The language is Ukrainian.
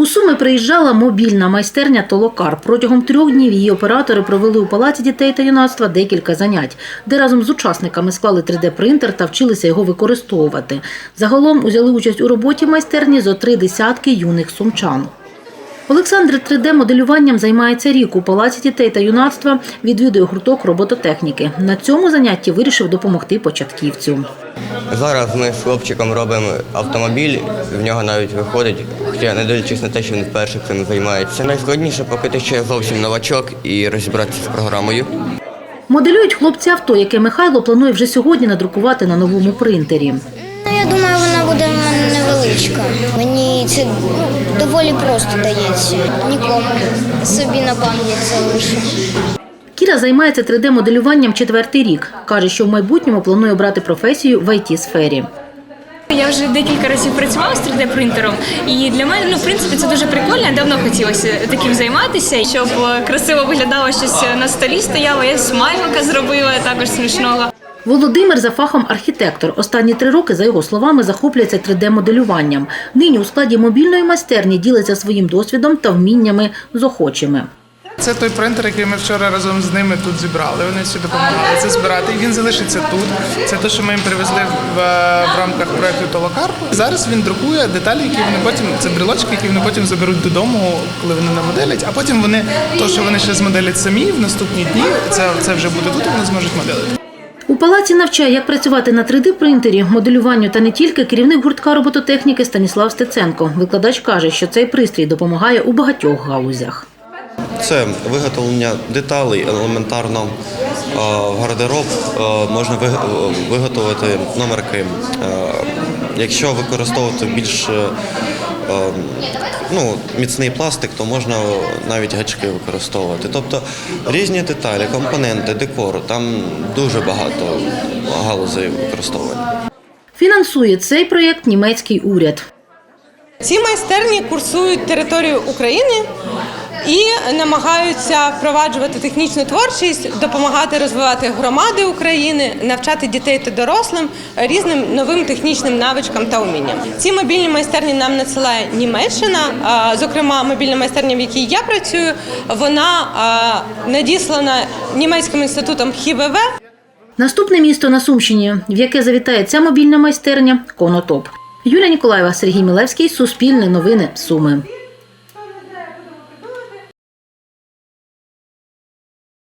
У Суми приїжджала мобільна майстерня Толокар. Протягом трьох днів її оператори провели у палаці дітей та юнацтва декілька занять, де разом з учасниками склали 3D-принтер та вчилися його використовувати. Загалом узяли участь у роботі майстерні зо три десятки юних сумчан. Олександр 3D-моделюванням займається рік у палаці дітей та юнацтва, відвідує гурток робототехніки. На цьому занятті вирішив допомогти початківцю. Зараз ми з хлопчиком робимо автомобіль, в нього навіть виходить, хоча не дивлячись на те, що він вперше цим займається. Найскладніше, поки ти ще зовсім новачок і розібратися з програмою. Моделюють хлопці авто, яке Михайло планує вже сьогодні надрукувати на новому принтері. Ну, я думаю, вона буде в мене невеличка. Мені це ну, доволі просто дається. Нікому собі на пам'ять залишу. Кіра займається 3D-моделюванням четвертий рік. Каже, що в майбутньому планує обрати професію в IT-сфері. Я вже декілька разів працювала з 3D-принтером, і для мене, ну, в принципі, це дуже прикольно. Давно хотілося таким займатися, щоб е, красиво виглядало щось на столі стояло. Я смайлика зробила також смішного. Володимир за фахом архітектор. Останні три роки, за його словами, захоплюється 3D-моделюванням. Нині у складі мобільної майстерні ділиться своїм досвідом та вміннями з охочими. Це той принтер, який ми вчора разом з ними тут зібрали. Вони всі допомагали це збирати. І він залишиться тут. Це те, що ми їм привезли в, в рамках проекту Толокар. Зараз він друкує деталі, які вони потім це брелочки, які вони потім заберуть додому, коли вони намоделять. А потім вони то, що вони ще змоделять самі в наступні дні. Це це вже буде тут. Вони зможуть моделити. У палаці навчає, як працювати на 3D-принтері, моделюванню та не тільки керівник гуртка робототехніки Станіслав Стеценко. Викладач каже, що цей пристрій допомагає у багатьох галузях. Це виготовлення деталей елементарно в гардероб можна ви- виготовити номерки. Якщо використовувати більш ну, міцний пластик, то можна навіть гачки використовувати. Тобто різні деталі, компоненти, декор, там дуже багато галузей використовування. Фінансує цей проєкт німецький уряд. Ці майстерні курсують територію України і намагаються впроваджувати технічну творчість, допомагати розвивати громади України, навчати дітей та дорослим різним новим технічним навичкам та умінням. Ці мобільні майстерні нам надсилає Німеччина. Зокрема, мобільна майстерня, в якій я працюю, вона надіслана німецьким інститутом ХІВВ Наступне місто на Сумщині, в яке завітає ця мобільна майстерня Конотоп. Юлія Ніколаєва, Сергій Мілевський, Суспільне новини, Суми.